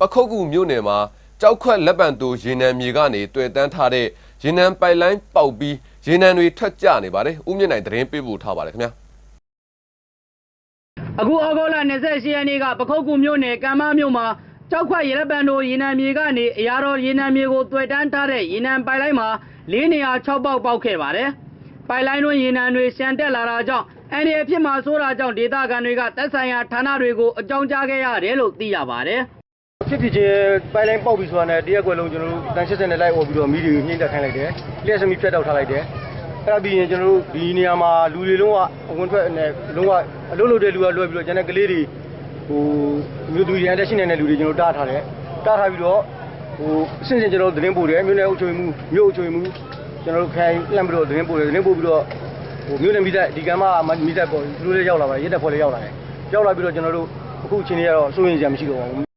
ပခုတ်ကူမြို့နယ်မှာကြောက်ခွက်လက်ပံတူရေနံမြေကနေတွေ့တန်းထားတဲ့ရေနံပိုက်လိုင်းပေါက်ပြီးရေနံတွေထွက်ကျနေပါတယ်။ဦးမြင့်နိုင်သတင်းပေးပို့ထားပါတယ်ခင်ဗျာ။အခုဩဂုတ်လ28ရက်နေ့ကပခုတ်ကူမြို့နယ်ကံမမြို့မှာကြောက်ခွက်ရေလက်ပံတို့ရေနံမြေကနေအရာတော်ရေနံမြေကိုတွေ့တန်းထားတဲ့ရေနံပိုက်လိုင်းမှာ၄နေရာ6ပေါက်ပေါက်ခဲ့ပါတယ်။ပိုက်လိုင်းတွင်ရေနံတွေရှန်တက်လာတာကြောင့်အန်ဒီအဖြစ်မှာဆိုးတာကြောင့်ဒေသခံတွေကတက်ဆိုင်ရာဌာနတွေကိုအကြောင်းကြားခဲ့ရတယ်လို့သိရပါတယ်။ ဖြစ်ဖြစ်ချင်းပိုင်လိုင်းပေါက်ပြီးဆိုတာနဲ့တရက်ကွယ်လုံးကျွန်တော်တို့တန်80နဲ့လိုက်អော်ပြီးတော့မီးတွေနှိမ့်တက်ခိုင်းလိုက်တယ်လျှက်စမီဖြတ်တောက်ထားလိုက်တယ်အဲ့ဒါပြီးရင်ကျွန်တော်တို့ဒီနေရာမှာလူတွေလုံးဝအဝင်ထွက်နဲ့လုံးဝအလုပ်လုပ်တဲ့လူကလွယ်ပြီးတော့ကျန်တဲ့ကလေးတွေဟိုမြို့သူရန်တက်ရှိနေတဲ့လူတွေကျွန်တော်တားထားတယ်တားထားပြီးတော့ဟိုအစဉ်စဉ်ကျွန်တော်တို့သတင်းပို့တယ်မြို့နယ်အုပ်ချုပ်ရေးမှုမြို့အုပ်ချုပ်ရေးမှုကျွန်တော်တို့ခိုင်လှမ်းပြီးတော့သတင်းပို့တယ်သတင်းပို့ပြီးတော့ဟိုမြို့နယ်မိသက်ဒီကမ်းမမိသက်ပေါ်သူတို့လည်းရောက်လာပါတယ်ရဲတပ်ဖွဲ့လည်းရောက်လာတယ်ရောက်လာပြီးတော့ကျွန်တော်တို့အခုအချိန်ကြီးကတော့စိုးရင်စရာမရှိတော့ပါဘူး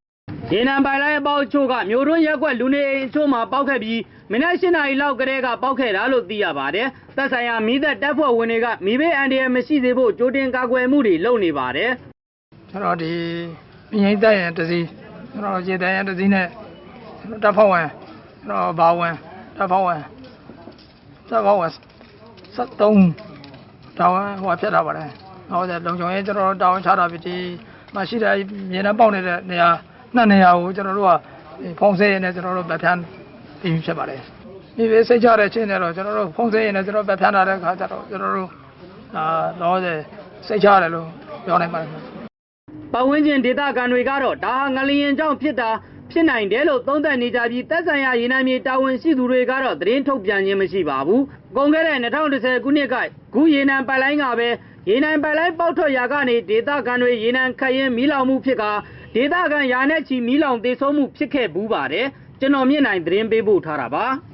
ရေနံပိုင်လိုင်းအပေါက်အချို့ကမြို့တွင်းရက်ကွက်လူနေအိမ်အချို့မှာပေါက်ခဲ့ပြီးမနက်၈နာရီလောက်ကတည်းကပေါက်ခဲ့တာလို့သိရပါတယ်။သက်ဆိုင်ရာမိသက်တပ်ဖွဲ့ဝင်တွေကမိဘေးအန္တရာယ်မရှိစေဖို့ကြိုတင်ကာကွယ်မှုတွေလုပ်နေပါတယ်ကျွန်တော်ဒီမြင်းတက်ရင်တစည်းကျွန်တော်ရေတန်ရင်တစည်းနဲ့ကျွန်တော်တပ်ဖောက်ဝင်ကျွန်တော်ဘာဝင်တပ်ဖောက်ဝင်တပ်ဖောက်ဝင်73တောင်းဟိုဖြတ်ထားပါတယ်ဟုတ်တယ်လုံချုံရေးကျွန်တော်တောင်းချတာပြီဒီမှရှိတဲ့မြေနှပေါက်နေတဲ့နေရာ နှစ်နေရာကိုကျွန်တော်တို့ကဖုံးဆဲရနေကျွန်တော်တို့ဗတ်ဖြန်းပြီးဖြစ်ပါတယ်ဒီပဲစိတ်ချတဲ့ချင်းတွေတော့ကျွန်တော်တို့ဖုံးဆဲရနေကျွန်တော်ဗတ်ဖြန်းလာတဲ့ခါကျတော့ကျွန်တော်တို့အာတော့စိတ်ချရတယ်လို့ပြောနိုင်ပါတယ်။ပတ်ဝန်းကျင်ဒေသခံတွေကတော့ဒါဟာငလျင်ကြောင့်ဖြစ်တာဖြစ်နိုင်တယ်လို့သုံးသပ်နေကြပြီးသက်ဆိုင်ရာရေနံမြေတာဝန်ရှိသူတွေကတော့သတင်းထုတ်ပြန်ခြင်းမရှိပါဘူး။ကုန်ခဲ့တဲ့2010ခုနှစ်ကဂူရေနံပိုက်လိုင်းကပဲရေနံပိုက်လိုင်းပေါက်ထွက်ရာကနေဒေသခံတွေရေနံခတ်ရင်မီးလောင်မှုဖြစ်က ဒေသခံရာနဲ့ချီမီးလောင်သေဆုံးမှုဖြစ်ခဲ့ဘူးပါတယ်။ကျွန်တော်မြင့်နိုင်သတင်းပေးပို့ထားတာပါ။